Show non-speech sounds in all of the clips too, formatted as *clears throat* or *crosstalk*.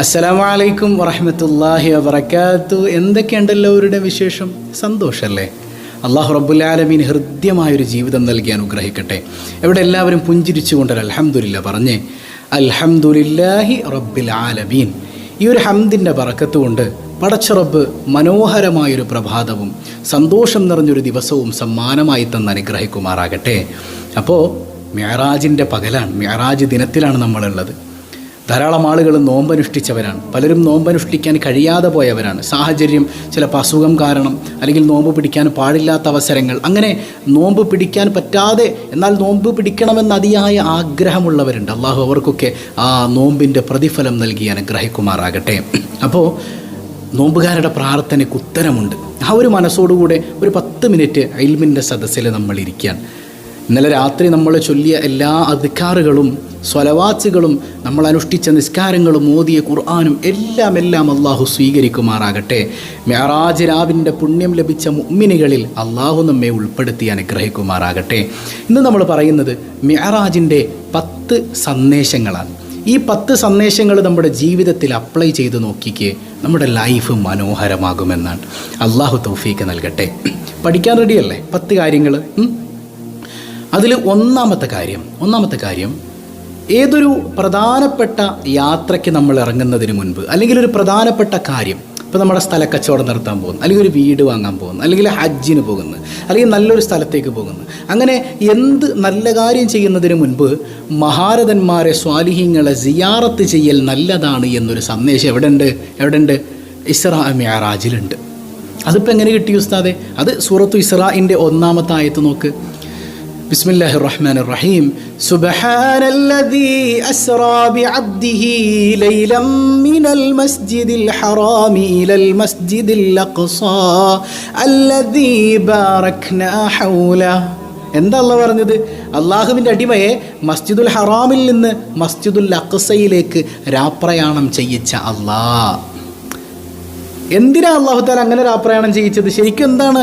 അസ്സലാമു അലൈക്കും വറഹമത്തല്ലാഹി വബർക്കാത്തു എന്തൊക്കെയുണ്ട് എല്ലാവരുടെ വിശേഷം സന്തോഷമല്ലേ അള്ളാഹു റബ്ബുലാലമീൻ ഹൃദ്യമായൊരു ജീവിതം നൽകി അനുഗ്രഹിക്കട്ടെ. ഇവിടെ എല്ലാവരും പുഞ്ചിരിച്ചുകൊണ്ട് അലഹമുല്ല പറഞ്ഞേ അൽഹംദുലില്ലാഹി റബ്ബിൽ ആലമീൻ. ഈ ഒരു ഹംദിന്റെ പറക്കത്തുകൊണ്ട് പടച്ച റബ്ബ് മനോഹരമായൊരു പ്രഭാതവും സന്തോഷം നിറഞ്ഞൊരു ദിവസവും സമ്മാനമായി തന്ന് അനുഗ്രഹിക്കുമാറാകട്ടെ. അപ്പോൾ മെഹറാജിന്റെ പകലാണ് മെഹറാജ് ദിനത്തിലാണ് നമ്മളുള്ളത്. ധാരാളം ആളുകൾ നോമ്പനുഷ്ഠിച്ചവരാണ്. പലരും നോമ്പനുഷ്ഠിക്കാൻ കഴിയാതെ പോയവരാണ്. സാഹചര്യം ചിലപ്പോൾ അസുഖം കാരണം അല്ലെങ്കിൽ നോമ്പ് പിടിക്കാൻ പാടില്ലാത്ത അവസരങ്ങൾ. അങ്ങനെ നോമ്പ് പിടിക്കാൻ പറ്റാതെ എന്നാൽ നോമ്പ് പിടിക്കണമെന്ന അതിയായ ആഗ്രഹമുള്ളവരുണ്ട്. അള്ളാഹു അവർക്കൊക്കെ ആ നോമ്പിന്റെ പ്രതിഫലം നൽകി അനുഗ്രഹിക്കുമാറാകട്ടെ. അപ്പോൾ നോമ്പുകാരുടെ പ്രാർത്ഥനയ്ക്ക് ഉത്തരമുണ്ട്. ആ ഒരു മനസ്സോടുകൂടെ ഒരു പത്ത് മിനിറ്റ് അയിൽമിന്റെ സദസ്സിൽ നമ്മൾ ഇരിക്കാൻ ഇന്നലെ രാത്രി നമ്മൾ ചൊല്ലിയ എല്ലാ അധികാറുകളും സ്വലവാച്ചുകളും നമ്മൾ അനുഷ്ഠിച്ച നിസ്കാരങ്ങളും ഓതിയ ഖുർആാനും എല്ലാം എല്ലാം അള്ളാഹു സ്വീകരിക്കുമാറാകട്ടെ. മെഹറാജ് രാവിന്റെ പുണ്യം ലഭിച്ച മുമ്മിനികളിൽ അള്ളാഹു നമ്മെ ഉൾപ്പെടുത്തി അനുഗ്രഹിക്കുമാറാകട്ടെ. ഇന്ന് നമ്മൾ പറയുന്നത് മെഹറാജിന്റെ പത്ത് സന്ദേശങ്ങളാണ്. ഈ പത്ത് സന്ദേശങ്ങൾ നമ്മുടെ ജീവിതത്തിൽ അപ്ലൈ ചെയ്ത് നോക്കിക്കേ നമ്മുടെ ലൈഫ് മനോഹരമാകുമെന്നാണ്. അള്ളാഹു തൗഫീക്ക് നൽകട്ടെ. പഠിക്കാൻ റെഡിയല്ലേ പത്ത് കാര്യങ്ങൾ അതിൽ ഒന്നാമത്തെ കാര്യം ഒന്നാമത്തെ കാര്യം ഏതൊരു പ്രധാനപ്പെട്ട യാത്രയ്ക്ക് നമ്മൾ ഇറങ്ങുന്നതിന് മുൻപ് അല്ലെങ്കിൽ ഒരു പ്രധാനപ്പെട്ട കാര്യം ഇപ്പോൾ നമ്മുടെ സ്ഥല കച്ചവടം നടത്താൻ പോകുന്നു അല്ലെങ്കിൽ ഒരു വീട് വാങ്ങാൻ പോകുന്നു അല്ലെങ്കിൽ ഹജ്ജിന് പോകുന്നു അല്ലെങ്കിൽ നല്ലൊരു സ്ഥലത്തേക്ക് പോകുന്നു അങ്ങനെ എന്ത് നല്ല കാര്യം ചെയ്യുന്നതിന് മുൻപ് മഹാരഥന്മാരെ സ്വാലിഹീങ്ങളെ സിയാറത്ത് ചെയ്യൽ നല്ലതാണ് എന്നൊരു സന്ദേശം എവിടെ ഉണ്ട് എവിടെ ഉണ്ട് ഇസ്രാ മിയാറാജിലുണ്ട് അതിപ്പോൾ എങ്ങനെ കിട്ടി ഉസ്താദെ? അത് സൂറത്തു ഇസ്രാഇന്റെ ഒന്നാമത്തെ ആയത്ത് നോക്ക്. بسم الله الرحمن الرحيم سبحان الذي أسرى بعبده ليلا من المسجد الحرام إلى المسجد الأقصى الذي باركنا حوله എന്താ അല്ല പറഞ്ഞത് അള്ളാഹുവിൻ്റെ അടിമയെ മസ്ജിദുൽ ഹറാമിൽ നിന്ന് മസ്ജിദുൽ അക്സയിലേക്ക് രാപ്രയാണം ചെയ്യിച്ച അള്ളാഹ് എന്തിനാ അള്ളാഹു താല അങ്ങനെ ഒരു അപ്രയാണം ചെയ്യിച്ചത്? ശരിക്കും എന്താണ്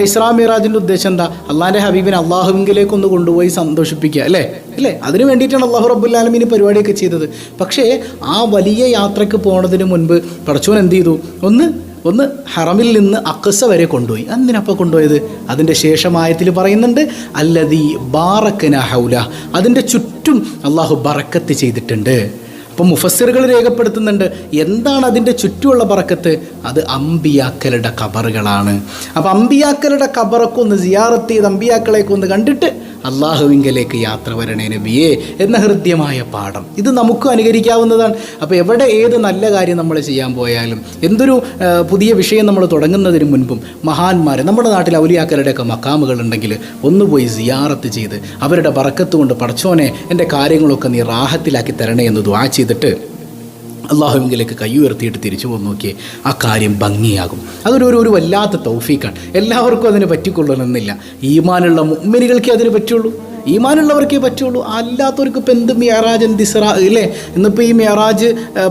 ഇസ്ലാം മിറാജിന്റെ ഉദ്ദേശം എന്താ? അള്ളാഹിന്റെ ഹബീബിനെ അള്ളാഹുവിങ്കിലേക്ക് ഒന്ന് കൊണ്ടുപോയി സന്തോഷിപ്പിക്കുക അല്ലേ? അല്ലേ? അതിന് വേണ്ടിയിട്ടാണ് അള്ളാഹു റബ്ബുല്ലാലമീൻ പരിപാടിയൊക്കെ ചെയ്തത്. പക്ഷേ ആ വലിയ യാത്രയ്ക്ക് പോണതിന് മുൻപ് പടച്ചോൻ എന്ത് ചെയ്തു? ഒന്ന് ഒന്ന് ഹറമിൽ നിന്ന് അക്കസ വരെ കൊണ്ടുപോയി. എന്തിനപ്പോൾ കൊണ്ടുപോയത്? അതിന്റെ ശേഷമായത്തിൽ പറയുന്നുണ്ട് അല്ലതീ ബാറക്കന ഹൗല. അതിന്റെ ചുറ്റും അള്ളാഹു ബറക്കത്ത് ചെയ്തിട്ടുണ്ട്. അപ്പം മുഫസ്സിറുകൾ രേഖപ്പെടുത്തുന്നുണ്ട് എന്താണ് അതിന്റെ ചുറ്റുമുള്ള പറക്കത്ത് അത് അമ്പിയാക്കലുടെ കബറുകളാണ്. അപ്പം അമ്പിയാക്കലുടെ കബറൊക്കെ ഒന്ന് സിയാറത്ത് ചെയ്ത് അമ്പിയാക്കളെയൊക്കെ ഒന്ന് കണ്ടിട്ട് അള്ളാഹുവിങ്കലേക്ക് യാത്ര വരണേ നബിയേ എന്ന ഹൃദ്യമായ പാഠം. ഇത് നമുക്ക് അനുകരിക്കാവുന്നതാണ്. അപ്പോൾ എവിടെ ഏത് നല്ല കാര്യം നമ്മൾ ചെയ്യാൻ പോയാലും എന്തൊരു പുതിയ വിഷയം നമ്മൾ തുടങ്ങുന്നതിന് മുൻപും മഹാന്മാർ നമ്മുടെ നാട്ടിൽ ഔലിയാക്കളുടെയൊക്കെ മക്കാമുകൾ ഉണ്ടെങ്കിൽ ഒന്ന് പോയി സിയാറത്ത് ചെയ്ത് അവരുടെ വറക്കത്ത് കൊണ്ട് പടച്ചോനെ എന്റെ കാര്യങ്ങളൊക്കെ നീ റാഹത്തിലാക്കി തരണേ എന്ന് ദ്വാ ചെയ്തിട്ട് അള്ളാഹുവിങ്കിലേക്ക് കൈ ഉയർത്തിയിട്ട് തിരിച്ചു പോന്ന് നോക്കിയേ ആ കാര്യം ഭംഗിയാകും. അതൊരു ഒരു ഒരു വല്ലാത്ത തൗഫീക്കാണ് എല്ലാവർക്കും അതിന് പറ്റിക്കൊള്ളണമെന്നില്ല. ഈമാനുള്ള മുമ്മിനികൾക്കേ അതിന് പറ്റുള്ളൂ. ഈമാനുള്ളവർക്കേ പറ്റുള്ളൂ. അല്ലാത്തവർക്ക് ഇപ്പം എന്ത് മിയറാജ് എന്ത് ഇസ്ര ഇല്ലേ? ഇന്നിപ്പോൾ ഈ മിയറാജ്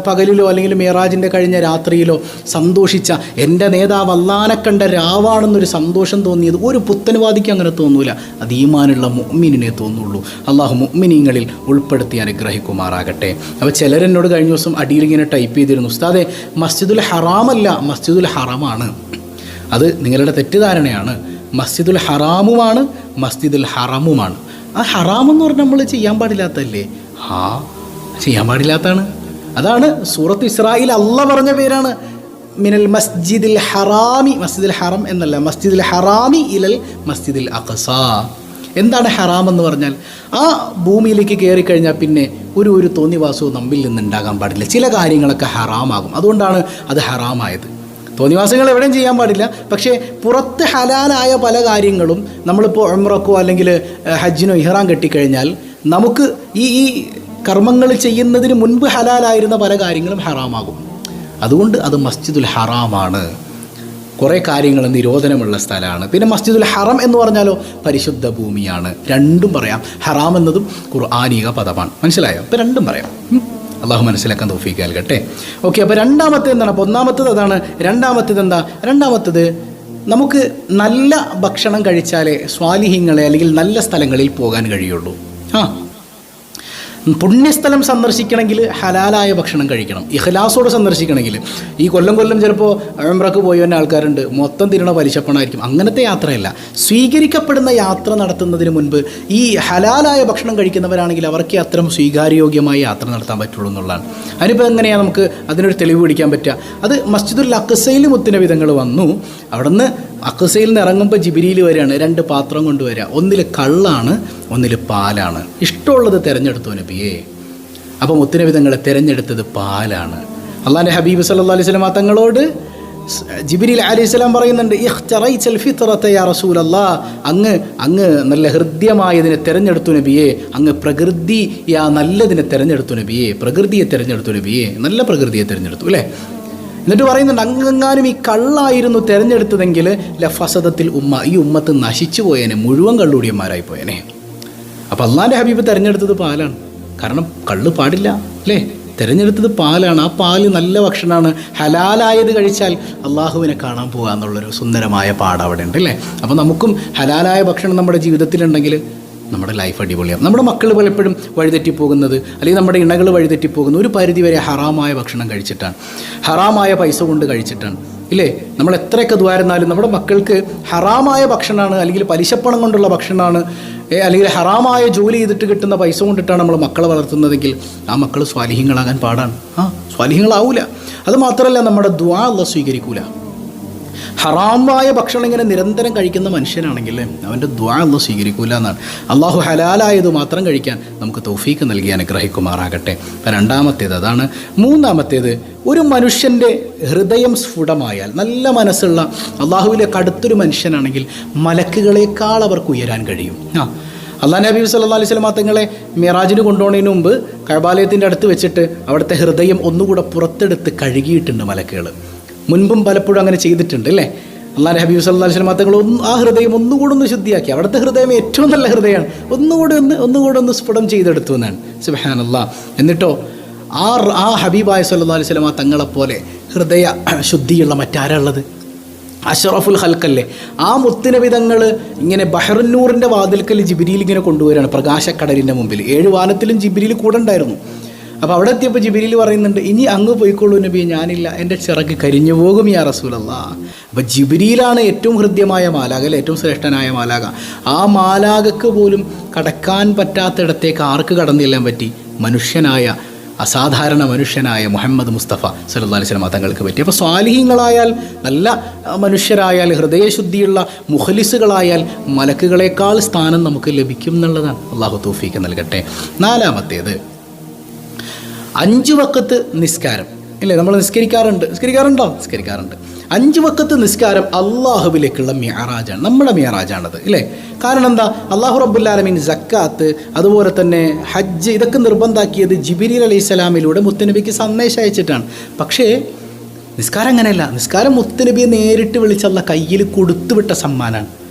പകലിലോ അല്ലെങ്കിൽ മിയറാജിന്റെ കഴിഞ്ഞ രാത്രിയിലോ സന്തോഷിച്ച എന്റെ നേതാവ് അല്ലാനെ കണ്ട രാവാണെന്നൊരു സന്തോഷം തോന്നിയത് ഒരു പുത്തൻവാദിക്ക് അങ്ങനെ തോന്നൂല. അത് ഈമാനുള്ള മുഅ്മിനിനെ തോന്നുള്ളൂ. അള്ളാഹു മുഅ്മിനീങ്ങളിൽ ഉൾപ്പെടുത്തി അനുഗ്രഹിക്കുമാറാകട്ടെ. അപ്പോൾ ചിലരെന്നോട് കഴിഞ്ഞ ദിവസം അടിയിൽ ഇങ്ങനെ ടൈപ്പ് ചെയ്തിരുന്നു ഉസ്താദെ മസ്ജിദുൽ ഹറാമല്ല മസ്ജിദുൽ ഹറമാണ്. അത് നിങ്ങളുടെ തെറ്റിദ്ധാരണയാണ്. മസ്ജിദുൽ ഹറാമുമാണ് മസ്ജിദുൽ ഹറമുമാണ്. ആ ഹറാമെന്ന് പറഞ്ഞാൽ നമ്മൾ ചെയ്യാൻ പാടില്ലാത്തല്ലേ ആ ചെയ്യാൻ പാടില്ലാത്തതാണ്. അതാണ് സൂറത്ത് ഇസ്രായേൽ അല്ല പറഞ്ഞ പേരാണ്. മിനൽ മസ്ജിദിൽ ഹറാമി മസ്ജിദുൽ ഹറം എന്നല്ല മസ്ജിദുൽ ഹറാമി ഇലൽ മസ്ജിദുൽ അഖസ. എന്താണ് ഹറാം എന്ന് പറഞ്ഞാൽ? ആ ഭൂമിയിലേക്ക് കയറി കഴിഞ്ഞാൽ പിന്നെ ഒരു ഒരു തോന്നിവാസവും നമ്മിൽ നിന്ന് ഉണ്ടാകാൻ പാടില്ല. ചില കാര്യങ്ങളൊക്കെ ഹറാമാകും. അതുകൊണ്ടാണ് അത് ഹറാമായത്. തോന്നിവാസങ്ങൾ എവിടെയും ചെയ്യാൻ പാടില്ല. പക്ഷേ പുറത്ത് ഹലാലായ പല കാര്യങ്ങളും നമ്മളിപ്പോൾ ഉംറക്കോ അല്ലെങ്കിൽ ഹജ്ജിനോ ഇഹ്റാൻ കെട്ടിക്കഴിഞ്ഞാൽ നമുക്ക് ഈ ഈ കർമ്മങ്ങൾ ചെയ്യുന്നതിന് മുൻപ് ഹലാലായിരുന്ന പല കാര്യങ്ങളും ഹറാമാകും. അതുകൊണ്ട് അത് മസ്ജിദുൽ ഹറാമാണ്. കുറേ കാര്യങ്ങൾ നിരോധനമുള്ള സ്ഥലമാണ്. പിന്നെ മസ്ജിദുൽ ഹറം എന്ന് പറഞ്ഞാലോ പരിശുദ്ധ ഭൂമിയാണ്. രണ്ടും പറയാം. ഹറാം എന്നതും ഖുർആാനിക പദമാണ്. മനസ്സിലായോ? അപ്പോൾ രണ്ടും പറയാം. അള്ളാഹു മനസ്സിലാക്കാൻ തോഫീക്ക് നൽകട്ടെ. ഓക്കെ അപ്പോൾ രണ്ടാമത്തെ എന്താണ്? അപ്പോൾ ഒന്നാമത്തത് അതാണ് രണ്ടാമത്തത് എന്താ? രണ്ടാമത്തത് നമുക്ക് നല്ല ഭക്ഷണം കഴിച്ചാലേ സ്വാലിഹ്യങ്ങളെ അല്ലെങ്കിൽ നല്ല സ്ഥലങ്ങളിൽ പോകാൻ കഴിയുള്ളൂ. ആ പുണ്യസ്ഥലം സന്ദർശിക്കണമെങ്കിൽ ഹലാലായ ഭക്ഷണം കഴിക്കണം. ഇഖലാസോടെ സന്ദർശിക്കണമെങ്കിൽ. ഈ കൊല്ലം കൊല്ലം ചിലപ്പോൾ അഴമ്പ്രക്ക് പോയി വന്ന ആൾക്കാരുണ്ട്. മൊത്തം തിരണ പലിശപ്പണമായിരിക്കും അങ്ങനത്തെ യാത്രയല്ല. സ്വീകരിക്കപ്പെടുന്ന യാത്ര നടത്തുന്നതിന് മുൻപ് ഈ ഹലാലായ ഭക്ഷണം കഴിക്കുന്നവരാണെങ്കിൽ അവർക്ക് അത്തരം സ്വീകാര്യോഗ്യമായ യാത്ര നടത്താൻ പറ്റുള്ളൂ എന്നുള്ളതാണ്. അതിനിപ്പോൾ എങ്ങനെയാണ് നമുക്ക് അതിനൊരു തെളിവ് പിടിക്കാൻ പറ്റുക? അത് മസ്ജിദുൽ അക്കസയിൽ മുത്തിന വിധങ്ങൾ വന്നു. അവിടുന്ന് അക്കസയിൽ നിന്ന് ഇറങ്ങുമ്പോൾ ജിബിരിയിൽ വരികയാണ്. രണ്ട് പാത്രം കൊണ്ടുവരിക ഒന്നിൽ കള്ളാണ് ഒന്നിൽ പാലാണ്. ഇഷ്ടമുള്ളത് തിരഞ്ഞെടുത്തു നബിയേ. അപ്പോൾ മുത്തുനബിതങ്ങളെ തിരഞ്ഞെടുത്തത് പാലാണ്. അള്ളാന്റെ ഹബീബ് സല്ലാ അലൈഹി സ്വലമ തങ്ങളോട് ജിബിരിൽ അലൈഹി സ്വലാം പറയുന്നുണ്ട് "ഇഖ്തറൈച്ചൽ ഫിത്രത യാ റസൂലല്ലാ. അങ്ങ് അങ്ങ് നല്ല ഹൃദ്യമായതിനെ തിരഞ്ഞെടുത്തു നബിയെ. അങ്ങ് പ്രകൃതി യാ നല്ലതിനെ തിരഞ്ഞെടുത്തു നബിയെ. പ്രകൃതിയെ തിരഞ്ഞെടുത്തു നബിയെ. നല്ല പ്രകൃതിയെ തിരഞ്ഞെടുത്തു അല്ലേ? എന്നിട്ട് പറയുന്നുണ്ട് അങ്ങെങ്ങാനും ഈ കള്ളായിരുന്നു തിരഞ്ഞെടുത്തതെങ്കിൽ ലഫസദത്തിൽ ഉമ്മ. ഈ ഉമ്മത്ത് നശിച്ചു പോയേനെ മുഴുവൻ കള്ളുടിയന്മാരായി പോയേനെ. അപ്പോൾ അള്ളാന്റെ ഹബീബ് തിരഞ്ഞെടുത്തത് പാലാണ്. കാരണം കള്ള് പാടില്ല അല്ലേ? തിരഞ്ഞെടുത്തത് പാലാണ്. ആ പാൽ നല്ല ഭക്ഷണമാണ്. ഹലാലായത് കഴിച്ചാൽ അള്ളാഹുവിനെ കാണാൻ പോകുക എന്നുള്ളൊരു സുന്ദരമായ പാടവിടെ അവിടെ ഉണ്ട് അല്ലേ? അപ്പോൾ നമുക്കും ഹലാലായ ഭക്ഷണം നമ്മുടെ ജീവിതത്തിലുണ്ടെങ്കിൽ നമ്മുടെ ലൈഫ് അടിപൊളിയാവും നമ്മുടെ മക്കൾ പലപ്പോഴും വഴിതെറ്റിപ്പോകുന്നത് അല്ലെങ്കിൽ നമ്മുടെ ഇണകൾ വഴിതെറ്റിപ്പോകുന്നത് ഒരു പരിധിവരെ ഹറാമായ ഭക്ഷണം കഴിച്ചിട്ടാണ്. ഹറാമായ പൈസ കൊണ്ട് കഴിച്ചിട്ടാണ്. ഇല്ലേ? നമ്മൾ എത്രയൊക്കെ ദ്വാരുന്നാലും നമ്മുടെ മക്കൾക്ക് ഹറാമായ ഭക്ഷണമാണ് അല്ലെങ്കിൽ പലിശപ്പണം കൊണ്ടുള്ള ഭക്ഷണമാണ്. അല്ലെങ്കിൽ ഹറാമായ ജോലി ചെയ്തിട്ട് കിട്ടുന്ന പൈസ കൊണ്ടിട്ടാണ് നമ്മൾ മക്കളെ വളർത്തുന്നതെങ്കിൽ ആ മക്കൾ സ്വാലിഹ്യങ്ങളാകാൻ പാടാണ്. ആ സ്വാലിഹ്യങ്ങളാവൂല. അത് മാത്രമല്ല നമ്മുടെ ദ്വാ സ്വീകരിക്കൂല. ഹറാമായ ഭക്ഷണം ഇങ്ങനെ നിരന്തരം കഴിക്കുന്ന മനുഷ്യനാണെങ്കിൽ അവന്റെ ദ്വാ ഒന്നും സ്വീകരിക്കൂല എന്നാണ്. അള്ളാഹു ഹലാലായത് മാത്രം കഴിക്കാൻ നമുക്ക് തൗഫീക്ക് നൽകി അനുഗ്രഹിക്കുമാറാകട്ടെ. രണ്ടാമത്തേത് അതാണ്. മൂന്നാമത്തേത് ഒരു മനുഷ്യന്റെ ഹൃദയം സ്ഫുടമായാൽ നല്ല മനസ്സുള്ള അള്ളാഹുവിലെ കടുത്തൊരു മനുഷ്യനാണെങ്കിൽ മലക്കുകളേക്കാൾ അവർക്ക് ഉയരാൻ കഴിയും. ആ അള്ളാഹ് നബി സല്ലാ അലൈഹി സ്വലമാ തങ്ങളെ മിറാജിന് കൊണ്ടുപോകുന്നതിന് മുമ്പ് കബാലയത്തിന്റെ അടുത്ത് വെച്ചിട്ട് അവിടുത്തെ ഹൃദയം ഒന്നുകൂടെ പുറത്തെടുത്ത് കഴുകിയിട്ടുണ്ട് മലക്കുകൾ. മുൻപും പലപ്പോഴും അങ്ങനെ ചെയ്തിട്ടുണ്ട് അല്ലേ? അള്ളാഹ് ഹബീബ് സല്ലാ സ്വലമാ തങ്ങൾ ഒന്ന് ആ ഹൃദയം ഒന്നുകൂടെ ഒന്ന് ശുദ്ധിയാക്കി. അവിടുത്തെ ഹൃദയം ഏറ്റവും നല്ല ഹൃദയമാണ്. ഒന്നുകൂടെ ഒന്ന് ഒന്നുകൂടെ ഒന്ന് സ്ഫുടം ചെയ്തെടുത്തു എന്നാണ്. സുബഹാൻ അള്ളാഹ് എന്നിട്ടോ ആ ആ ഹബീബായ സല്ലാ അലൈഹി സ്വലമാ തങ്ങളെപ്പോലെ ഹൃദയ ശുദ്ധിയുള്ള മറ്റാരുള്ളത് അഷറഫുൽ ഹൽക്കല്ലേ ആ മുത്തിനവിധങ്ങൾ ഇങ്ങനെ ബഹ്റന്നൂറിന്റെ വാതിൽക്കൽ ജിബിരിയിൽ ഇങ്ങനെ കൊണ്ടുവരികയാണ് പ്രകാശക്കടലിന്റെ മുമ്പിൽ. ഏഴ് വാനത്തിലും ജിബിരിയിൽ കൂടെ ഉണ്ടായിരുന്നു. അപ്പോൾ അവിടെ എത്തിയപ്പോൾ ജിബിലിൽ പറയുന്നുണ്ട് ഇനി അങ്ങ് പോയിക്കോളൂ നബി ഞാനില്ല. എന്റെ ചിറക്ക് കരിഞ്ഞു പോകും യാ റസൂലല്ല. അപ്പോൾ ജിബിലിയിലാണ് ഏറ്റവും ഹൃദ്യമായ മാലാക അല്ലെ? ഏറ്റവും ശ്രേഷ്ഠനായ മാലാക ആ മാലാകക്ക് പോലും കടക്കാൻ പറ്റാത്തിടത്തേക്ക് ആർക്ക് കടന്നു ചെല്ലാൻ പറ്റി? മനുഷ്യനായ അസാധാരണ മനുഷ്യനായ മുഹമ്മദ് മുസ്തഫ സല്ലല്ലാഹു അലൈഹി വസല്ലം തങ്ങൾക്ക് പറ്റി. അപ്പോൾ സ്വാലിഹീങ്ങളായാൽ നല്ല മനുഷ്യരായാൽ ഹൃദയശുദ്ധിയുള്ള മുഖലിസുകളായാൽ മലക്കുകളേക്കാൾ സ്ഥാനം നമുക്ക് ലഭിക്കും എന്നുള്ളതാണ്. അള്ളാഹു തൂഫീക്ക് നൽകട്ടെ. നാലാമത്തേത് അഞ്ച് വക്കത്ത് നിസ്കാരം. ഇല്ലേ? നമ്മൾ നിസ്കരിക്കാറുണ്ട്. നിസ്കരിക്കാറുണ്ടോ? നിസ്കരിക്കാറുണ്ട്. അഞ്ച് വക്കത്ത് നിസ്കാരം അള്ളാഹുവിലേക്കുള്ള മിയറാജാണ് നമ്മുടെ മിയറാജാണത് ഇല്ലേ? കാരണം എന്താ? അള്ളാഹു റബ്ബുല്ലാലമീൻ ജക്കാത്ത് അതുപോലെ തന്നെ ഹജ്ജ് ഇതൊക്കെ നിർബന്ധാക്കിയത് ജിബിരി അലൈഹി സ്വലാമിലൂടെ മുത്തനബിക്ക് സന്ദേശം അയച്ചിട്ടാണ്. പക്ഷേ നിസ്കാരം അങ്ങനെയല്ല. നിസ്കാരം മുത്തനബിയെ നേരിട്ട് വിളിച്ചല്ല കയ്യിൽ കൊടുത്തുവിട്ട സമ്മാനാണ്.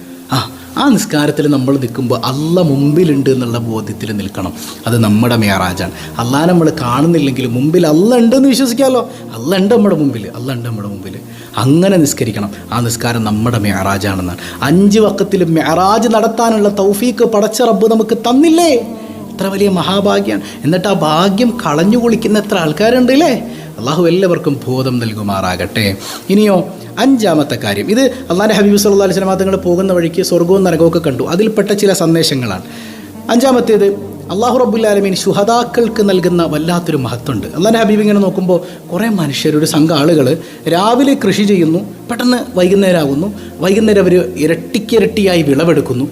ആ നിസ്കാരത്തിൽ നമ്മൾ നിൽക്കുമ്പോൾ അല്ല മുമ്പിലുണ്ട് എന്നുള്ള ബോധ്യത്തിൽ നിൽക്കണം. അത് നമ്മുടെ മേറാജാണ് അള്ളാഹ് നമ്മൾ കാണുന്നില്ലെങ്കിൽ മുമ്പിൽ അല്ല ഉണ്ടെന്ന് വിശ്വസിക്കാമല്ലോ അല്ല ഉണ്ട് നമ്മുടെ മുമ്പിൽ. അല്ല ഉണ്ട് നമ്മുടെ മുമ്പിൽ. അങ്ങനെ നിസ്കരിക്കണം. ആ നിസ്കാരം നമ്മുടെ മേറാജാണെന്നാണ് അഞ്ച് വക്കത്തിൽ മേറാജ് നടത്താനുള്ള തൗഫീക്ക് പടച്ച റബ്ബ് നമുക്ക് തന്നില്ലേ? എത്ര വലിയ മഹാഭാഗ്യമാണ് എന്നിട്ട് ആ ഭാഗ്യം കളഞ്ഞു കുളിക്കുന്ന എത്ര ആൾക്കാരുണ്ട് അല്ലേ അള്ളാഹു എല്ലാവർക്കും ബോധം നൽകുമാറാകട്ടെ. ഇനിയോ അഞ്ചാമത്തെ കാര്യം. ഇത് അള്ളാന്റെ ഹബീബ് സല്ലാ അലൈഹി സ്വലാമ തങ്ങൾ പോകുന്ന വഴിക്ക് സ്വർഗവും നരകമൊക്കെ കണ്ടു. അതിൽപ്പെട്ട ചില സന്ദേശങ്ങളാണ്. അഞ്ചാമത്തേത് അള്ളാഹു റബ്ബുല്ലാലമീൻ ശുഹദാക്കൾക്ക് നൽകുന്ന വല്ലാത്തൊരു മഹത്വമുണ്ട്. അള്ളാഹ് ഹബീബ് ഇങ്ങനെ നോക്കുമ്പോൾ കുറേ മനുഷ്യർ ഒരു സംഘം ആളുകൾ രാവിലെ കൃഷി ചെയ്യുന്നു പെട്ടെന്ന് വൈകുന്നേരം ആകുന്നു വൈകുന്നേരം അവർ ഇരട്ടിക്കിരട്ടിയായി വിളവെടുക്കുന്നു.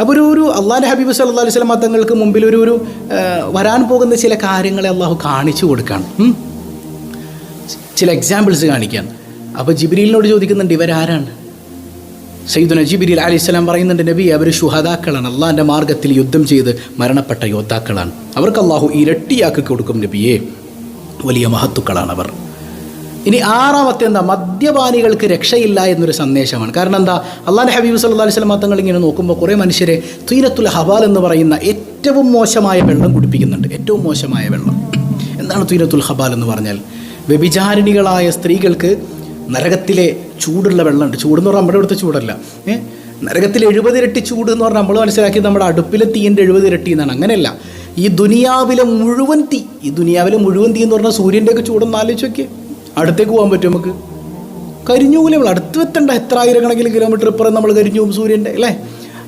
അപ്പോൾ ഒരു ഒരു അള്ളാഹ് ഹബീബ് സല്ലാ അലൈഹി സ്വലമ തങ്ങൾക്ക് മുമ്പിൽ ഒരു ഒരു വരാൻ പോകുന്ന ചില കാര്യങ്ങളെ അള്ളാഹു കാണിച്ചു കൊടുക്കുകയാണ് ചില എക്സാമ്പിൾസ് കാണിക്കാൻ അപ്പോൾ ജിബിരിലിനോട് ചോദിക്കുന്നുണ്ട് ഇവരാരാണ്? സയ്യിദുന ജിബിരിൽ അലി ഇസ്ലാം പറയുന്നുണ്ട് നബി അവർ ഷുഹദാക്കളാണ്. അള്ളാഹിന്റെ മാർഗത്തിൽ യുദ്ധം ചെയ്ത് മരണപ്പെട്ട യോദ്ധാക്കളാണ്. അവർക്ക് അള്ളാഹു ഇരട്ടിയാക്കി കൊടുക്കും നബിയെ. വലിയ മഹത്തുക്കളാണ് അവർ. ഇനി ആറാമത്തെ എന്താ? മദ്യപാനികൾക്ക് രക്ഷയില്ല എന്നൊരു സന്ദേശമാണ്. കാരണം എന്താ? അള്ളാഹ് ഹബീബ് സല്ലാ അലൈഹി സ്വലം തങ്ങൾ ഇങ്ങനെ നോക്കുമ്പോൾ കുറേ മനുഷ്യരെ തീരത്തുൽ ഹവാൽ എന്ന് പറയുന്ന ഏറ്റവും മോശമായ വെള്ളം കുടിപ്പിക്കുന്നുണ്ട്. ഏറ്റവും മോശമായ വെള്ളം. എന്താണ് തീരത്തുൽ ഹബാൽ എന്ന് പറഞ്ഞാൽ? വ്യഭിചാരിണികളായ സ്ത്രീകൾക്ക് നരകത്തിലെ ചൂടുള്ള വെള്ളമുണ്ട്. എന്ന് പറഞ്ഞാൽ നമ്മുടെ ഇവിടുത്തെ ചൂടല്ല. ഏ? നരകത്തിൽ എഴുപത് ഇരട്ടി ചൂട് എന്ന് പറഞ്ഞാൽ നമ്മൾ മനസ്സിലാക്കി നമ്മുടെ അടുപ്പിലെ തീന്റെ എഴുപത് ഇരട്ടി എന്നാണ്. അങ്ങനെയല്ല. ഈ ദുനിയാവിലെ മുഴുവൻ തീ ഈ ദുനിയാവിലെ മുഴുവൻ തീ എന്ന് പറഞ്ഞാൽ സൂര്യന്റെയൊക്കെ ചൂടൊന്ന് ആലോചിച്ച് നോക്കിയേ. അടുത്തേക്ക് പോകാൻ പറ്റും നമുക്ക്? കരിഞ്ഞു പോലെ നമ്മൾ അടുത്ത് എത്തണ്ട എത്ര ആയിരക്കണക്കിന് കിലോമീറ്റർ ഇപ്പുറം നമ്മൾ കരിഞ്ഞു പോകും സൂര്യന്റെ അല്ലേ?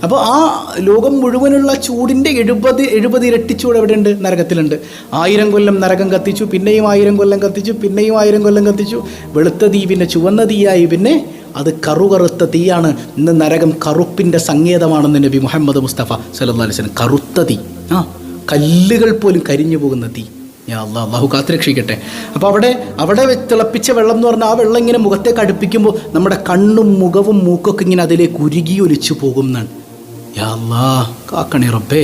അപ്പോൾ ആ ലോകം മുഴുവനുള്ള ചൂടിന്റെ എഴുപത് എഴുപത് ഇരട്ടി ചൂട് എവിടെയുണ്ട്? നരകത്തിലുണ്ട്. ആയിരം കൊല്ലം നരകം കത്തിച്ചു പിന്നെയും ആയിരം കൊല്ലം കത്തിച്ചു പിന്നെയും ആയിരം കൊല്ലം കത്തിച്ചു. വെളുത്ത തീ പിന്നെ ചുവന്ന തീയായി പിന്നെ അത് കറുകറുത്ത തീയാണ്. ഇന്ന് നരകം കറുപ്പിന്റെ സങ്കേതമാണെന്ന് നബി മുഹമ്മദ് മുസ്തഫ സല്ലല്ലാഹു അലിസ്ലം കറുത്ത തീ. ആ കല്ലുകൾ പോലും കരിഞ്ഞു പോകുന്ന തീ. ഞാൻ അള്ളാ അള്ളാഹു കാത്തുരക്ഷിക്കട്ടെ. അപ്പോൾ അവിടെ അവിടെ തിളപ്പിച്ച വെള്ളം എന്ന് പറഞ്ഞാൽ ആ വെള്ളം ഇങ്ങനെ മുഖത്തേക്ക് അടുപ്പിക്കുമ്പോൾ നമ്മുടെ കണ്ണും മുഖവും മൂക്കൊക്കെ ഇങ്ങനെ അതിലേക്ക് ഉരുകി ഒലിച്ചു പോകുന്നതാണ്. യാ അല്ലാ കാക്കണേ റബ്ബേ.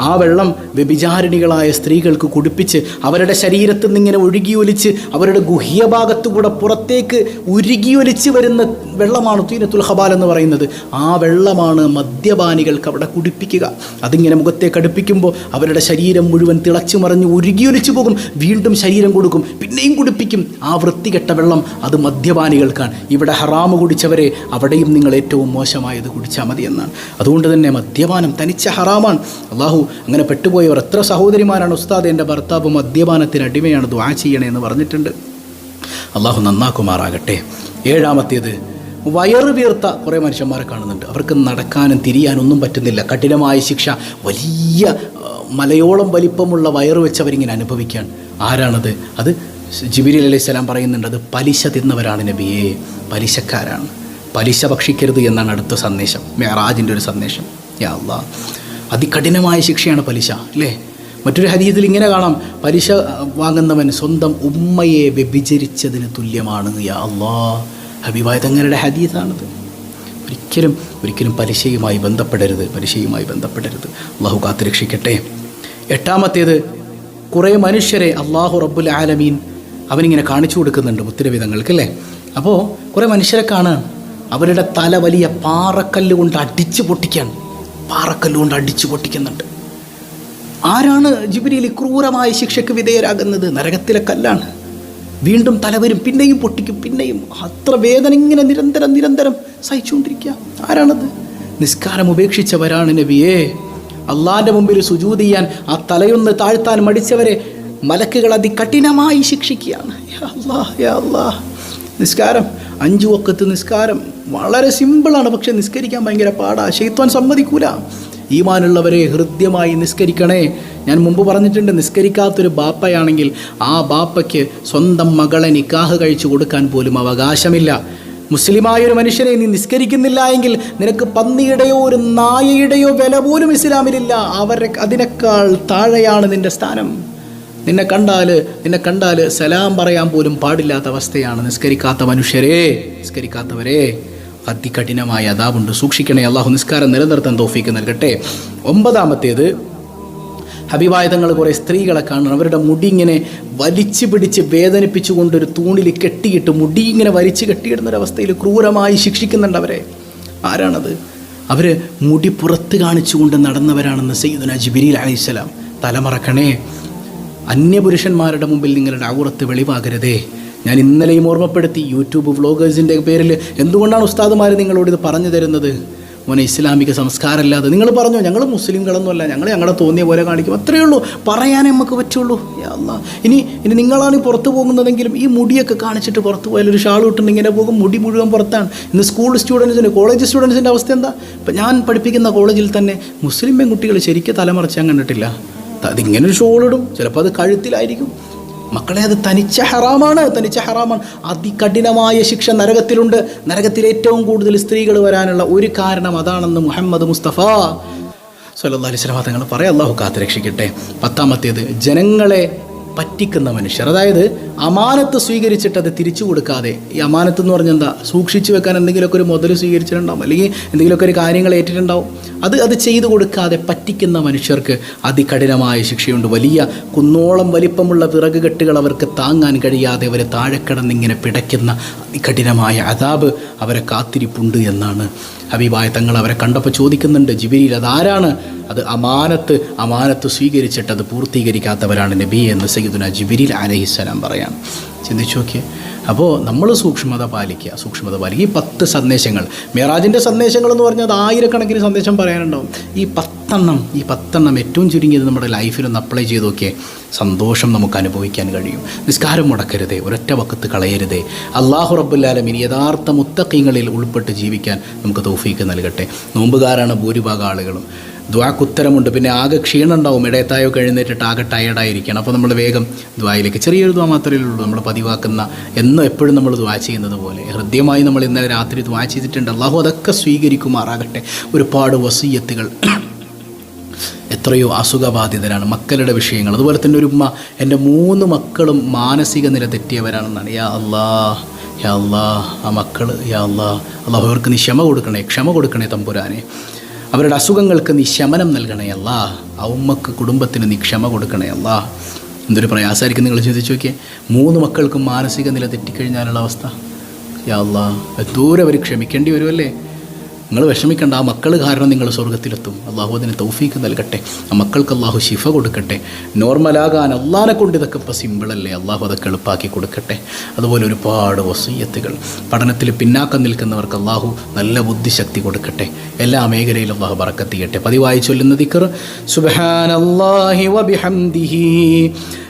ആ വെള്ളം വ്യഭിചാരിണികളായ സ്ത്രീകൾക്ക് കുടിപ്പിച്ച് അവരുടെ ശരീരത്തിൽ നിന്ന് ഇങ്ങനെ ഒഴുകി ഒലിച്ച് അവരുടെ ഗുഹ്യഭാഗത്തുകൂടെ പുറത്തേക്ക് ഉരുകി ഒലിച്ച് വരുന്ന വെള്ളമാണ് തീനത്തുൽ ഹബാൽ എന്ന് പറയുന്നത്. ആ വെള്ളമാണ് മദ്യപാനികൾക്ക് അവിടെ കുടിപ്പിക്കുക. അതിങ്ങനെ മുഖത്തേക്ക് അടുപ്പിക്കുമ്പോൾ അവരുടെ ശരീരം മുഴുവൻ തിളച്ചു മറിഞ്ഞ് ഉരുകി ഒലിച്ചു പോകും. വീണ്ടും ശരീരം കൊടുക്കും. പിന്നെയും കുടിപ്പിക്കും. ആ വൃത്തികെട്ട വെള്ളം അത് മദ്യപാനികൾക്കാണ്. ഇവിടെ ഹറാമ് കുടിച്ചവരെ അവിടെയും നിങ്ങൾ ഏറ്റവും മോശമായത് കുടിച്ചാൽ മതി എന്നാണ് അതുകൊണ്ട് തന്നെ മദ്യപാനം തനിച്ച ഹറാമാണ്. അള്ളാഹു അങ്ങനെ പെട്ടുപോയവർ എത്ര സഹോദരിമാരാണ് ഉസ്താദ് എന്റെ ഭർത്താവ് മദ്യപാനത്തിന് അടിമയാണ് ദ്വാ ചെയ്യണേ എന്ന് പറഞ്ഞിട്ടുണ്ട്. അള്ളാഹു നന്നാക്കുമാറാകട്ടെ. ഏഴാമത്തേത് വയറ് വീർത്ത കുറേ മനുഷ്യന്മാരെ കാണുന്നുണ്ട്. അവർക്ക് നടക്കാനും തിരിയാനൊന്നും പറ്റുന്നില്ല. കഠിനമായ ശിക്ഷ വലിയ മലയോളം വലിപ്പമുള്ള വയറ് വെച്ചവരിങ്ങനെ അനുഭവിക്കുകയാണ്. ആരാണത്? അത് ജിബിരി അലൈഹി സ്വലാം പറയുന്നുണ്ട് അത് പലിശ തിന്നവരാണ് നബിയെ. പലിശക്കാരാണ്. പലിശ ഭക്ഷിക്കരുത് എന്നാണ് അടുത്ത സന്ദേശം. മെഹറാജിന്റെ ഒരു സന്ദേശം. യാ അള്ളാ അതികഠിനമായ ശിക്ഷയാണ് പലിശ അല്ലേ? മറ്റൊരു ഹദീസിൽ ഇങ്ങനെ കാണാം. പലിശ വാങ്ങുന്നവൻ സ്വന്തം ഉമ്മയെ വ്യഭിചരിച്ചതിന് തുല്യമാണ് അള്ളാ ഹബീബായ തങ്ങളുടെ ഹദീസാണത്. ഒരിക്കലും ഒരിക്കലും പലിശയുമായി ബന്ധപ്പെടരുത് പലിശയുമായി ബന്ധപ്പെടരുത്. അള്ളാഹു കാത്തുരക്ഷിക്കട്ടെ എട്ടാമത്തേത് കുറേ മനുഷ്യരെ അള്ളാഹു റബ്ബുൽ ആലമീൻ അവനിങ്ങനെ കാണിച്ചു കൊടുക്കുന്നുണ്ട് മുത്തിരവിധങ്ങൾക്ക് അല്ലേ? അപ്പോൾ കുറേ മനുഷ്യരെ കാണാൻ അവരുടെ തല വലിയ പാറക്കല്ല് കൊണ്ട് അടിച്ചു പൊട്ടിക്കാൻ പാറക്കല്ല് കൊണ്ട് അടിച്ചു പൊട്ടിക്കുന്നുണ്ട്. ആരാണ് ജിബിരിയിൽ ക്രൂരമായ ശിക്ഷയ്ക്ക് വിധേയരാകുന്നത്? നരകത്തിലെ കല്ലാണ്. വീണ്ടും തലവരും പിന്നെയും പൊട്ടിക്കും പിന്നെയും. അത്ര വേദന ഇങ്ങനെ നിരന്തരം നിരന്തരം സഹിച്ചുകൊണ്ടിരിക്കുക. ആരാണത്? നിസ്കാരം ഉപേക്ഷിച്ചവരാണ് നബിയേ. അള്ളാന്റെ മുമ്പിൽ സുജൂത് ചെയ്യാൻ ആ തലയൊന്ന് താഴ്ത്താൻ മടിച്ചവരെ മലക്കുകൾ അതികഠിനമായി ശിക്ഷിക്കുകയാണ്. അള്ളാഹ് അല്ലാ. നിസ്കാരം. അഞ്ച് വക്കത്ത് നിസ്കാരം. വളരെ സിമ്പിളാണ്. പക്ഷെ നിസ്കരിക്കാൻ ഭയങ്കര പാടാ. ശൈത്വാൻ സമ്മതിക്കൂല. ഈമാനുള്ളവരെ ഹൃദ്യമായി നിസ്കരിക്കണേ. ഞാൻ മുമ്പ് പറഞ്ഞിട്ടുണ്ട് നിസ്കരിക്കാത്തൊരു ബാപ്പയാണെങ്കിൽ ആ ബാപ്പയ്ക്ക് സ്വന്തം മകളെ നിക്കാഹ് കഴിച്ചു കൊടുക്കാൻ പോലും അവകാശമില്ല. മുസ്ലിമായ ഒരു മനുഷ്യനെ നീ നിസ്കരിക്കുന്നില്ല എങ്കിൽ നിനക്ക് പന്നിയുടെയോ ഒരു നായയുടെയോ വില പോലും ഇസ്ലാമിലില്ല. അവരെ അതിനേക്കാൾ താഴെയാണ് നിന്റെ സ്ഥാനം. നിന്നെ കണ്ടാൽ നിന്നെ കണ്ടാൽ സലാം പറയാൻ പോലും പാടില്ലാത്ത അവസ്ഥയാണ് നിസ്കരിക്കാത്ത മനുഷ്യരെ നിസ്കരിക്കാത്തവരെ. അതികഠിനമായ അതാവുണ്ട്. സൂക്ഷിക്കണേ അള്ളാഹു നിസ്കാരം നിലനിർത്താൻ തോഫിക്ക് നൽകട്ടെ. ഒമ്പതാമത്തേത് അഭിവാദങ്ങൾ കുറേ സ്ത്രീകളെ കാണണം. അവരുടെ മുടി ഇങ്ങനെ വലിച്ചു പിടിച്ച് വേദനിപ്പിച്ചുകൊണ്ട് ഒരു തൂണിൽ കെട്ടിയിട്ട് മുടി ഇങ്ങനെ വലിച്ച് കെട്ടിയിടുന്ന ഒരവസ്ഥയിൽ ക്രൂരമായി ശിക്ഷിക്കുന്നുണ്ട് അവരെ. ആരാണത്? അവർ മുടി പുറത്ത് കാണിച്ചുകൊണ്ട് നടന്നവരാണെന്ന് സയ്യിദുന ജിബിരി അലൈഹിസ്സലാം. തലമറക്കണേ. അന്യപുരുഷന്മാരുടെ മുമ്പിൽ നിങ്ങളുടെ ഔറത്ത് വെളിവാകരുതേ. ഞാൻ ഇന്നലെയും ഓർമ്മപ്പെടുത്തി യൂട്യൂബ് വ്ളോഗേഴ്സിന്റെ പേരിൽ എന്തുകൊണ്ടാണ് ഉസ്താദുമാർ നിങ്ങളോട് ഇത് പറഞ്ഞു തരുന്നത്? മോനെ ഇസ്ലാമിക സംസ്കാരമല്ലാതെ നിങ്ങൾ പറഞ്ഞു ഞങ്ങൾ മുസ്ലിംകളൊന്നുമല്ല ഞങ്ങൾ ഞങ്ങളെ തോന്നിയ പോലെ കാണിക്കും. അത്രയേ ഉള്ളൂ. പറയാനേ നമുക്ക് പറ്റുള്ളൂ. അല്ലാ. ഇനി ഇനി നിങ്ങളാണ് പുറത്തു പോകുന്നതെങ്കിലും ഈ മുടിയൊക്കെ കാണിച്ചിട്ട് പുറത്തു പോയാൽ ഒരു ഷാൾ ഇട്ടുണ്ട് ഇങ്ങനെ പോകും മുടി മുഴുവൻ പുറത്താണ്. ഇന്ന് സ്കൂൾ സ്റ്റുഡൻസിന്റെ കോളേജ് സ്റ്റുഡൻസിന്റെ അവസ്ഥ എന്താ? ഇപ്പം ഞാൻ പഠിപ്പിക്കുന്ന കോളേജിൽ തന്നെ മുസ്ലിം പെൺകുട്ടികൾ ശരിക്കും തലമറച്ചാൻ കണ്ടിട്ടില്ല. അതിങ്ങനെ ഒരു ഷോൾ ഇടും. ചിലപ്പോൾ അത് കഴുത്തിലായിരിക്കും. മക്കളെ അത് തനിച്ച ഹറാമാണ്. തനിച്ച ഹറാമാണ്. അതികഠിനമായ ശിക്ഷ നരകത്തിലുണ്ട്. നരകത്തിൽ ഏറ്റവും കൂടുതൽ സ്ത്രീകൾ വരാനുള്ള ഒരു കാരണം അതാണെന്ന് മുഹമ്മദ് മുസ്തഫ സല്ലല്ലാഹി വസല്ലം തങ്ങൾ പറയാം. അള്ളാഹു കാത്തുരക്ഷിക്കട്ടെ. പത്താമത്തേത് ജനങ്ങളെ പറ്റിക്കുന്ന മനുഷ്യർ. അതായത് അമാനത്ത് സ്വീകരിച്ചിട്ട് അത് തിരിച്ചു കൊടുക്കാതെ ഈ അമാനത്ത് എന്ന് പറഞ്ഞാൽ എന്താ? സൂക്ഷിച്ചു വെക്കാൻ എന്തെങ്കിലുമൊക്കെ ഒരു മുതൽ സ്വീകരിച്ചിട്ടുണ്ടാവും അല്ലെങ്കിൽ എന്തെങ്കിലുമൊക്കെ ഒരു കാര്യങ്ങൾ ഏറ്റിട്ടുണ്ടാവും. അത് അത് ചെയ്തു കൊടുക്കാതെ പറ്റിക്കുന്ന മനുഷ്യർക്ക് അതികഠിനമായ ശിക്ഷയുണ്ട്. വലിയ കുന്നോളം വലിപ്പമുള്ള പിറകു കെട്ടുകൾ അവർക്ക് താങ്ങാൻ കഴിയാതെ അവരെ താഴെ കിടന്നിങ്ങനെ പിടയ്ക്കുന്ന അതികഠിനമായ അതാബ് അവരെ കാത്തിരിപ്പുണ്ട് എന്നാണ് ഹബീബായ തങ്ങൾ അവരെ കണ്ടപ്പോൾ ചോദിക്കുന്നുണ്ട് ജിബിരിയിൽ അതാരാണ്? അത് അമാനത്ത് അമാനത്ത് സ്വീകരിച്ചിട്ട് അത് പൂർത്തീകരിക്കാത്തവരാണ് നബി എന്ന് സയ്യിദുന ജിബിരിൽ അലഹിസ്സലാം പറയാം ചിന്തിച്ചു നോക്കിയേ. അപ്പോൾ നമ്മൾ സൂക്ഷ്മത പാലിക്കുക സൂക്ഷ്മത പാലിക്കുക. ഈ പത്ത് സന്ദേശങ്ങൾ മേറാജിന്റെ സന്ദേശങ്ങൾ എന്ന് പറഞ്ഞാൽ അത് ആയിരക്കണക്കിന് സന്ദേശം പറയാനുണ്ടാവും. ഈ പത്തെണ്ണം ഈ പത്തെണ്ണം ഏറ്റവും ചുരുങ്ങിയത് നമ്മുടെ ലൈഫിൽ ഒന്ന് അപ്ലൈ ചെയ്ത് നോക്കിയേ. സന്തോഷം നമുക്ക് അനുഭവിക്കാൻ കഴിയും. നിസ്കാരം മുടക്കരുതേ ഒരൊറ്റ വക്കത്ത് കളയരുതേ. അള്ളാഹു റബ്ബുല്ലാലമിൻ യഥാർത്ഥ മുത്തക്കിങ്ങളിൽ ഉൾപ്പെട്ട് ജീവിക്കാൻ നമുക്ക് തൗഫീക്ക് നൽകട്ടെ. നോമ്പുകാരാണ് ഭൂരിഭാഗം ആളുകളും. ദ്വാക്കുത്തരമുണ്ട്. പിന്നെ ആകെ ക്ഷീണം ഉണ്ടാവും. ഇടയത്തായോ കഴിഞ്ഞിട്ട് ആകെ ടയർഡായിരിക്കണം അപ്പോൾ നമ്മൾ വേഗം ദ്വായിലേക്ക് ചെറിയൊരു ദ്വാ മാത്രമേ ഉള്ളൂ. നമ്മൾ പതിവാക്കുന്ന എന്നും എപ്പോഴും നമ്മൾ ദ്വാ ചെയ്യുന്നത് പോലെ. ഹൃദ്യമായി നമ്മൾ ഇന്നലെ രാത്രി ദ്വാ ചെയ്തിട്ടുണ്ട്. അള്ളാഹു അതൊക്കെ സ്വീകരിക്കുമാറാകട്ടെ. ഒരുപാട് വസീയത്തുകൾ *clears throat* എത്രയോ അസുഖബാധിതരാണ്. മക്കളുടെ വിഷയങ്ങൾ. അതുപോലെ തന്നെ ഒരു ഉമ്മ എന്റെ മൂന്ന് മക്കളും മാനസിക നില തെറ്റിയവരാണെന്നാണ്. യാ അല്ലാ യാ അല്ലാ ആ മക്കൾ യാ അല്ലാ അള്ളാഹു അവർക്ക് നീ ക്ഷമ കൊടുക്കണേ ക്ഷമ കൊടുക്കണേ തമ്പുരാനെ. അവരുടെ അസുഖങ്ങൾക്ക് നീ ശമനം നൽകണയല്ല ആ ഉമ്മക്ക് കുടുംബത്തിന് നീ ക്ഷമ കൊടുക്കണയല്ല എന്തൊരു പ്രയാസമായിരിക്കും നിങ്ങൾ ചിന്തിച്ചു നോക്കിയേ. മൂന്ന് മക്കൾക്കും മാനസിക നില തെറ്റിക്കഴിഞ്ഞാലുള്ള അവസ്ഥ. യാ അല്ലാ ദൂരെ അവർ ക്ഷമിക്കേണ്ടി വരുമല്ലേ നിങ്ങൾ വിഷമിക്കേണ്ട ആ മക്കൾ കാരണം നിങ്ങൾ സ്വർഗത്തിലെത്തും അള്ളാഹു അതിന് തൗഫീക്ക് നൽകട്ടെ. ആ മക്കൾക്ക് അള്ളാഹു ശിഫ കൊടുക്കട്ടെ. നോർമലാകാൻ അള്ളാനെ കൊണ്ട് ഇതൊക്കെ ഇപ്പോൾ സിമ്പിളല്ലേ അള്ളാഹു അതൊക്കെ എളുപ്പാക്കി കൊടുക്കട്ടെ. അതുപോലെ ഒരുപാട് വസീയത്തുകൾ. പഠനത്തിൽ പിന്നാക്കം നിൽക്കുന്നവർക്ക് അള്ളാഹു നല്ല ബുദ്ധിശക്തി കൊടുക്കട്ടെ. എല്ലാ മേഖലയിലും അള്ളാഹു പറക്കത്തിയട്ടെ പതിവായി ചൊല്ലുന്ന ദിക്കർ സുബഹാനല്ലാഹി വബിഹംദിഹി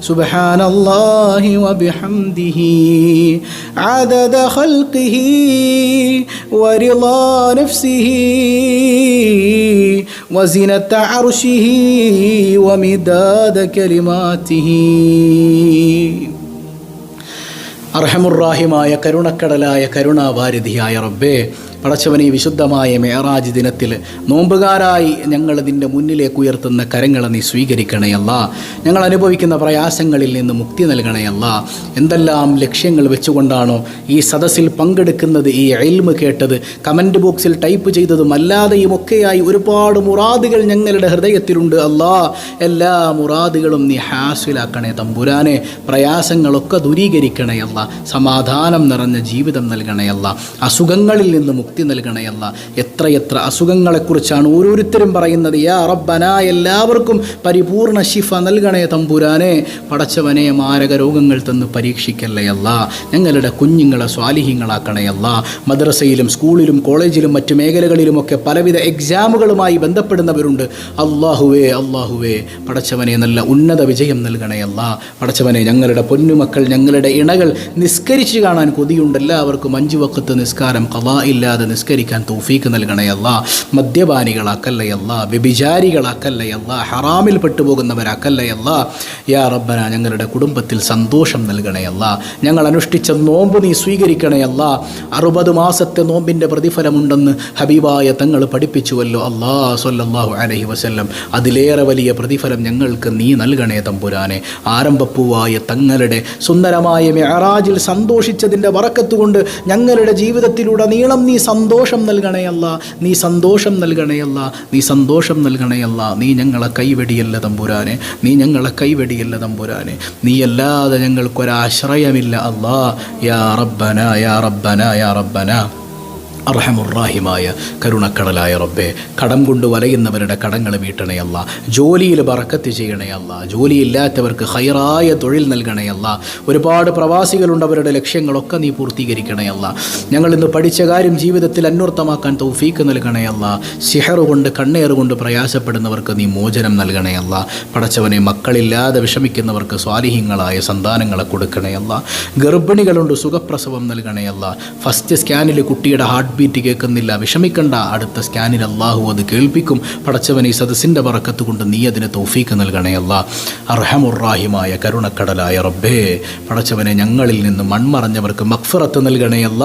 سبحان الله وبحمده عدد خلقه ورضا نفسه وزنة عرشه ومداد كلماته അർഹമുറാഹിമായ കരുണക്കടലായ കരുണാവാരിധിയായ റബ്ബേ പടച്ചവനെ വിശുദ്ധമായ മേറാജ് ദിനത്തിൽ നോമ്പുകാരായി ഞങ്ങൾ ഇതിന്റെ മുന്നിലേക്ക് ഉയർത്തുന്ന കരങ്ങളെ നീ സ്വീകരിക്കണയല്ല ഞങ്ങൾ അനുഭവിക്കുന്ന പ്രയാസങ്ങളിൽ നിന്ന് മുക്തി നൽകണയല്ല എന്തെല്ലാം ലക്ഷ്യങ്ങൾ വെച്ചുകൊണ്ടാണോ ഈ സദസ്സിൽ പങ്കെടുക്കുന്നത് ഈ എൽമ് കേട്ടത്? കമന്റ് ബോക്സിൽ ടൈപ്പ് ചെയ്തതും അല്ലാതെയും ഒക്കെയായി ഒരുപാട് മുറാദുകൾ ഞങ്ങളുടെ ഹൃദയത്തിലുണ്ട് അല്ലാ. എല്ലാ മുറാദുകളും നീ ഹാസിലാക്കണേ തമ്പുരാനെ. പ്രയാസങ്ങളൊക്കെ ദൂരീകരിക്കണയല്ല സമാധാനം നിറഞ്ഞ ജീവിതം നൽകണയല്ല അസുഖങ്ങളിൽ നിന്ന് മുക്തി നൽകണയല്ല എത്രയെത്ര അസുഖങ്ങളെക്കുറിച്ചാണ് ഓരോരുത്തരും പറയുന്നത്. യാ റബ്ബന എല്ലാവർക്കും പരിപൂർണ ശിഫ നൽകണേ തമ്പുരാനെ. പടച്ചവനെ മാരക രോഗങ്ങൾ തന്ന് പരീക്ഷിക്കല്ലയല്ല ഞങ്ങളുടെ കുഞ്ഞുങ്ങളെ സ്വാലിഹ്യങ്ങളാക്കണയല്ല മദ്രസയിലും സ്കൂളിലും കോളേജിലും മറ്റു മേഖലകളിലുമൊക്കെ പലവിധ എക്സാമുകളുമായി ബന്ധപ്പെടുന്നവരുണ്ട്. അള്ളാഹുവേ അള്ളാഹുവേ പടച്ചവനെ നല്ല ഉന്നത വിജയം നൽകണയല്ല പടച്ചവനെ ഞങ്ങളുടെ പൊന്നുമക്കൾ ഞങ്ങളുടെ ഇണകൾ നിസ്കരിച്ചു കാണാൻ കൊതിയുണ്ട്. എല്ലാവർക്കും അഞ്ചു വക്കത്ത് നിസ്കാരം കലാ ഇല്ലാതെ നിസ്കരിക്കാൻ തൗഫീക്ക് നൽകണയല്ല മദ്യപാനികളാക്കല്ലയല്ല വ്യഭിചാരികളാക്കല്ലയല്ല ഹറാമിൽ പെട്ടുപോകുന്നവരാക്കല്ലയല്ല യാ റബ്ബന ഞങ്ങളുടെ കുടുംബത്തിൽ സന്തോഷം നൽകണയല്ല ഞങ്ങൾ അനുഷ്ഠിച്ച നോമ്പ് നീ സ്വീകരിക്കണയല്ല അറുപത് മാസത്തെ നോമ്പിന്റെ പ്രതിഫലമുണ്ടെന്ന് ഹബീബായ തങ്ങൾ പഠിപ്പിച്ചുവല്ലോ അള്ളാ സൊല്ലാഹു അലഹി വസ്ല്ലം. അതിലേറെ വലിയ പ്രതിഫലം ഞങ്ങൾക്ക് നീ നൽകണേ തമ്പുരാനെ. ആരംഭപ്പൂവായ തങ്ങളുടെ സുന്ദരമായ മെഹറാജിൽ സന്തോഷിച്ചതിന്റെ വറക്കത്തുകൊണ്ട് ഞങ്ങളുടെ ജീവിതത്തിലൂടെ നീളം നീ സന്തോഷം നൽകണയല്ല നീ സന്തോഷം നൽകണയല്ല നീ സന്തോഷം നൽകണയല്ല നീ ഞങ്ങളെ കൈവെടിയല്ല തമ്പുരാനെ നീ ഞങ്ങളെ കൈവെടിയല്ല തമ്പുരാനെ നീ അല്ലാതെ ഞങ്ങൾക്കൊരാശ്രയമില്ല അല്ലാ. യാ റബ്ബന യാ റബ്ബന യാ റബ്ബന. അർഹമുറാഹിമായ കരുണക്കടലായ റബ്ബെ കടം കൊണ്ട് വലയുന്നവരുടെ കടങ്ങൾ വീട്ടണയല്ല ജോലിയിൽ ബറക്കത്ത് ചെയ്യണയല്ല ജോലിയില്ലാത്തവർക്ക് ഹൈറായ തൊഴിൽ നൽകണയല്ല ഒരുപാട് പ്രവാസികളുണ്ട് അവരുടെ ലക്ഷ്യങ്ങളൊക്കെ നീ പൂർത്തീകരിക്കണയല്ല ഞങ്ങൾ ഇന്ന് പഠിച്ച കാര്യം ജീവിതത്തിൽ അന്വർത്ഥമാക്കാൻ തൗഫീക്ക് നൽകണയല്ല സിഹറുകൊണ്ട് കൊണ്ട് കൊണ്ട് പ്രയാസപ്പെടുന്നവർക്ക് നീ മോചനം നൽകണയല്ല പടച്ചവനെ മക്കളില്ലാതെ വിഷമിക്കുന്നവർക്ക് സ്വാലിഹ്യങ്ങളായ സന്താനങ്ങളെ കൊടുക്കണയല്ല ഗർഭിണികളുണ്ട് സുഖപ്രസവം നൽകണയല്ല ഫസ്റ്റ് സ്കാനിൽ കുട്ടിയുടെ ഹാർട്ട് ബീറ്റ് കേൾക്കുന്നില്ല. വിഷമിക്കണ്ട. അടുത്ത സ്കാനിൽ അള്ളാഹു അത് കേൾപ്പിക്കും. പടച്ചവൻ ഈ സദസ്സിന്റെ പറക്കത്ത് കൊണ്ട് നീ അതിന് നൽകണേ നൽകണയല്ല അർഹമുറാഹിമായ കരുണക്കടലായ റബ്ബേ. പടച്ചവനെ ഞങ്ങളിൽ നിന്ന് മൺമറഞ്ഞവർക്ക് മക്ഫറത്ത് നൽകണയല്ല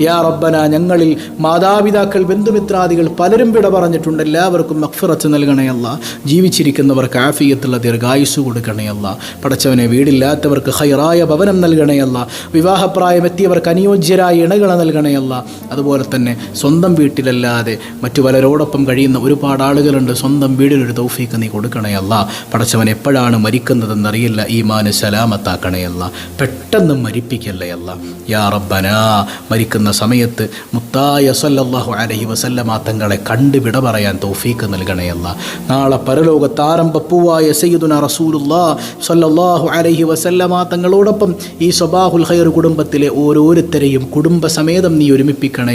യാ റബ്ബന ഞങ്ങളിൽ മാതാപിതാക്കൾ ബന്ധുമിത്രാദികൾ പലരും വിട പറഞ്ഞിട്ടുണ്ട്. എല്ലാവർക്കും മക്ഫറത്ത് നൽകണയല്ല ജീവിച്ചിരിക്കുന്നവർക്ക് ആഫിയത്തുള്ള ദീർഘായുസ് കൊടുക്കണയല്ല പടച്ചവനെ വീടില്ലാത്തവർക്ക് ഹൈറായ ഭവനം നൽകണേ അല്ല. വിവാഹപ്രായമെത്തിയവർക്ക് അനുയോജ്യരായ ഇണകളെ നൽകണയല്ല അതുപോലെ തന്നെ സ്വന്തം വീട്ടിലല്ലാതെ മറ്റു പലരോടൊപ്പം കഴിയുന്ന ഒരുപാട് ആളുകളുണ്ട്. സ്വന്തം വീടിനൊരു തൗഫീക്ക് നീ കൊടുക്കണേ അല്ല. പടച്ചവൻ എപ്പോഴാണ് മരിക്കുന്നതെന്നറിയില്ല. ഈ മാന് സലാമത്താക്കണയല്ല പെട്ടെന്ന് മരിപ്പിക്കല്ലയല്ല യാ റബ്ബനാ മരിക്കുന്ന സമയത്ത് മുത്തായ സല്ലല്ലാഹു അലൈഹി വസല്ലമ തങ്ങളെ കണ്ട് വിട പറയാൻ തൗഫീക്ക് നൽകണേ അല്ല. നാളെ പരലോകത്ത് പൂവായ സയ്യിദുന റസൂലുല്ലാ സല്ലല്ലാഹു അലൈഹി വസല്ലമ തങ്ങളോടൊപ്പം ഈ സ്വബാഹുൽ ഖൈർ കുടുംബത്തിലെ ഓരോരുത്തരെയും കുടുംബസമേതം നീ ഒരുമിപ്പിക്കണേ